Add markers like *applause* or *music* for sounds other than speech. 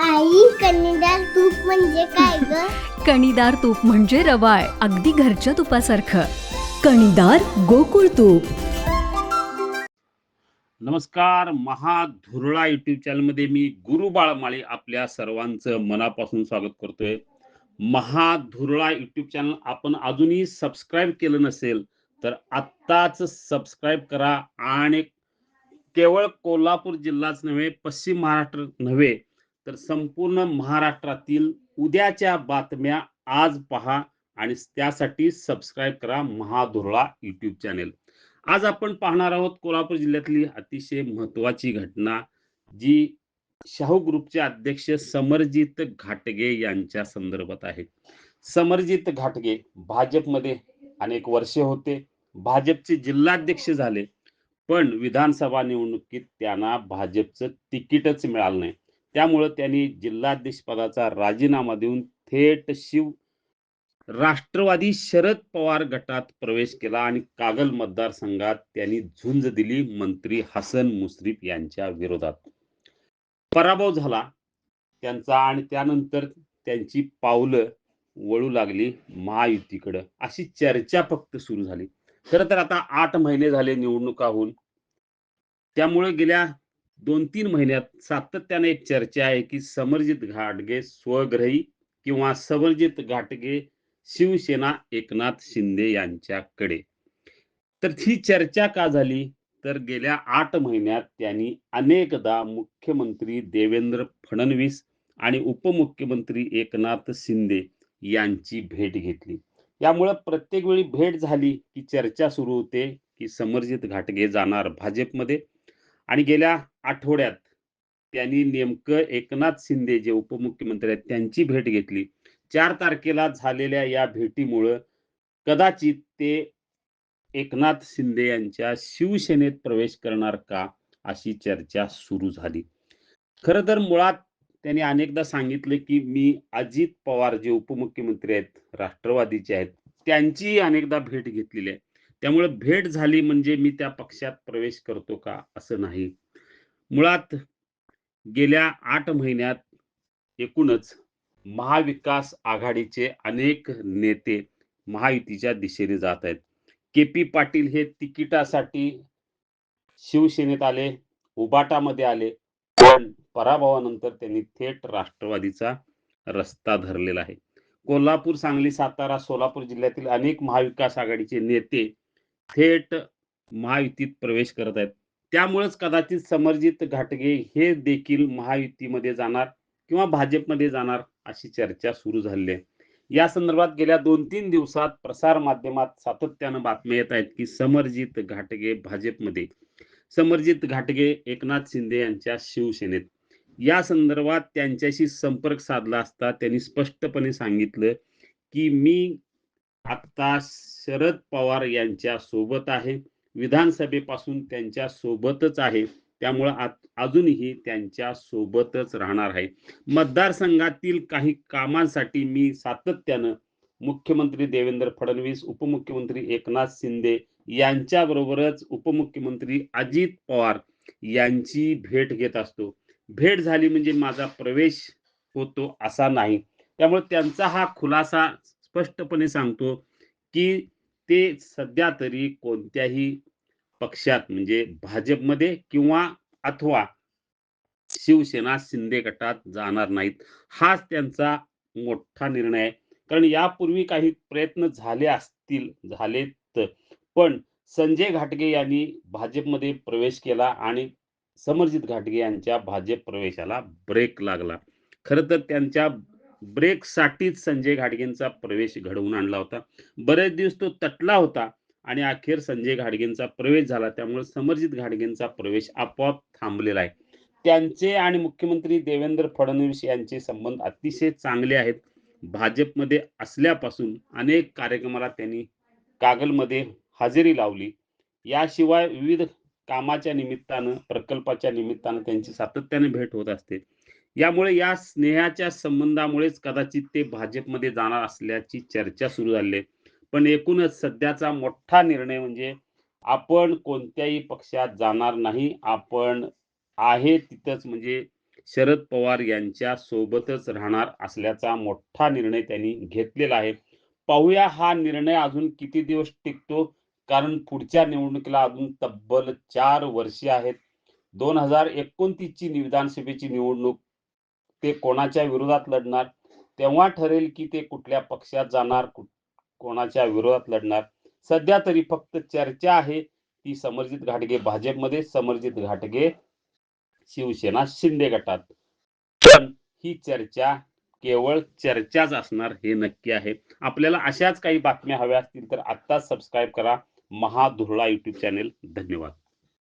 आई कन्नडार तूप म्हणजे काय ग? *laughs* कणीदार तूप म्हणजे रवाळ अगदी घरच्या तुपासारखं. कणीदार गोकुळ तूप. नमस्कार महाधुरळा युट्यूब चॅनलमध्ये मी गुरु बाळमाळे आपल्या सर्वांचं मनापासून स्वागत करतोय. महाधुरळा युट्यूब चॅनल आपण अजूनही सबस्क्राईब केलं नसेल तर आत्ताच सबस्क्राईब करा. आणि केवळ कोल्हापूर जिल्हाच नव्हे पश्चिम महाराष्ट्र नव्हे तर संपूर्ण महाराष्ट्रातील उद्याच्या बातम्या आज पहा आणि त्यासाठी सबस्क्राईब करा महाधुरळा युट्यूब चॅनेल आज आपण पाहणार आहोत कोल्हापूर जिल्ह्यातली अतिशय महत्वाची घटना जी शाहू ग्रुपचे अध्यक्ष समरजित घाटगे यांच्या संदर्भात आहे. समरजित घाटगे भाजपमध्ये अनेक वर्षे होते भाजपचे जिल्हाध्यक्ष झाले पण विधानसभा निवडणुकीत त्यांना भाजपचं तिकीटच मिळालं नाही. त्यामुळं त्यांनी जिल्हाध्यक्ष पदाचा राजीनामा देऊन थेट शिव राष्ट्रवादी शरद पवार गटात प्रवेश केला आणि कागल मतदारसंघात त्यांनी झुंज दिली मंत्री हसन मुश्रीफ यांच्या विरोधात. पराभव झाला त्यांचा आणि त्यानंतर त्यांची पावलं वळू लागली महायुतीकडं. अशी चर्चा फक्त सुरू झाली. खरं तर आता आठ महिने झाले निवडणुका होऊन त्यामुळे गेल्या दोन तीन महिन्यात सातत्याने एक चर्चा आहे की समरजित घाटगे स्वग्रही किंवा समरजित घाटगे शिवसेना एकनाथ शिंदे यांच्याकडे. तर ही चर्चा का झाली? तर गेल्या आठ महिन्यात त्यांनी अनेकदा मुख्यमंत्री देवेंद्र फडणवीस आणि उपमुख्यमंत्री एकनाथ शिंदे यांची भेट घेतली. यामुळं प्रत्येक वेळी भेट झाली की चर्चा सुरू होते की समरजित घाटगे जाणार भाजपमध्ये. आणि गेल्या आठवड्यात त्यांनी नेमकं एकनाथ शिंदे जे उपमुख्यमंत्री आहेत त्यांची भेट घेतली. चार तारखेला झालेल्या या भेटीमुळं कदाचित ते एकनाथ शिंदे यांच्या शिवसेनेत प्रवेश करणार का अशी चर्चा सुरू झाली. खरं तर मुळात त्यांनी अनेकदा सांगितले की मी अजित पवार जे उपमुख्यमंत्री आहेत राष्ट्रवादीचे आहेत त्यांची अनेकदा भेट घेतलेली आहे. त्यामुळे भेट झाली म्हणजे मी त्या पक्षात प्रवेश करतो का असं नाही. मुळात गेल्या आठ महिन्यात एकूणच महाविकास आघाडीचे अनेक नेते महायुतीच्या दिशेने जात आहेत. के पी पाटील हे तिकिटासाठी शिवसेनेत आले उबाटामध्ये आले पण पराभवानंतर त्यांनी थेट राष्ट्रवादीचा रस्ता धरलेला आहे. कोल्हापूर सांगली सातारा सोलापूर जिल्ह्यातील अनेक महाविकास आघाडीचे नेते थेट महायुतीत प्रवेश करत आहेत. त्यामुळेच कदाचित समरजित घाटगे हे देखील महायुतीमध्ये जाणार किंवा भाजपमध्ये जाणार अशी चर्चा सुरू झाली आहे. या संदर्भात गेल्या दोन तीन दिवसात प्रसार माध्यमात सातत्यानं बातम्या येत आहेत की समरजित घाटगे भाजपमध्ये. समरजित घाटगे एकनाथ शिंदे यांच्या शिवसेनेत. या संदर्भात त्यांच्याशी संपर्क साधला असता त्यांनी स्पष्टपणे सांगितलं की मी आता शरद पवार यांच्या सोबत आहे. विधानसभेपासून त्यांच्या सोबतच आहे. त्यामुळं अजूनही त्यांच्या सोबतच राहणार आहे. मतदारसंघातील काही कामांसाठी मी सातत्यानं मुख्यमंत्री देवेंद्र फडणवीस उपमुख्यमंत्री एकनाथ शिंदे यांच्याबरोबरच उपमुख्यमंत्री अजित पवार यांची भेट घेत असतो. भेट झाली म्हणजे माझा प्रवेश होतो असा नाही. त्यामुळे त्यांचा हा खुलासा स्पष्टपणे सांगतो की ते सध्या तरी कोणत्याही पक्षात म्हणजे भाजपमध्ये किंवा अथवा शिवसेना शिंदे गटात जाणार नाहीत. हाच त्यांचा मोठा निर्णय आहे. कारण यापूर्वी काही प्रयत्न झाले असतील झालेत पण संजय घाटगे यांनी भाजपमध्ये प्रवेश केला आणि समरजित घाटगे यांच्या भाजप प्रवेशाला ब्रेक लागला. खरं तर त्यांच्या ब्रेकसाठीच संजय घाटगेंचा प्रवेश घडवून आणला होता. बरेच दिवस तो तटला होता आणि अखेर संजय घाटगेंचा प्रवेश झाला. त्यामुळे समरजित घाटगेंचा प्रवेश आपोआप थांबलेला आहे. त्यांचे आणि मुख्यमंत्री देवेंद्र फडणवीस यांचे संबंध अतिशय चांगले आहेत. भाजपमध्ये असल्यापासून अनेक कार्यक्रमाला त्यांनी कागलमध्ये हजेरी लावली. याशिवाय विविध कामाच्या निमित्तानं प्रकल्पाच्या निमित्तानं त्यांची सातत्याने भेट होत असते. यामुळे या स्नेहाच्या संबंधामुळेच कदाचित ते भाजपमध्ये जाणार असल्याची चर्चा सुरू झाली पण एकूणच सध्याचा मोठा निर्णय म्हणजे आपण कोणत्याही पक्षात जाणार नाही. आपण आहे तिथंच म्हणजे शरद पवार यांच्या सोबतच राहणार असल्याचा मोठा निर्णय त्यांनी घेतलेला आहे. पाहूया हा निर्णय अजून किती दिवस टिकतो? कारण पुढच्या निवडणुकीला अजून तब्बल चार वर्षे आहेत. दोन हजार एकोणतीसची विधानसभेची निवडणूक ते कोणाच्या विरोधात लढणार? तेव्हा ठरेल की ते कुठल्या पक्षात जाणार कोणाच्या विरोधात लढणार? सध्या तरी फक्त चर्चा आहे ती समरजित घाटगे भाजपमध्ये समरजित घाटगे शिवसेना शिंदे गटात. पण ही चर्चा केवळ चर्चाच असणार हे नक्की आहे. आपल्याला अशाच काही बातम्या हव्या असतील तर आत्ताच सबस्क्राईब करा. महाधुरळा युट्यूब चॅनेल धन्यवाद.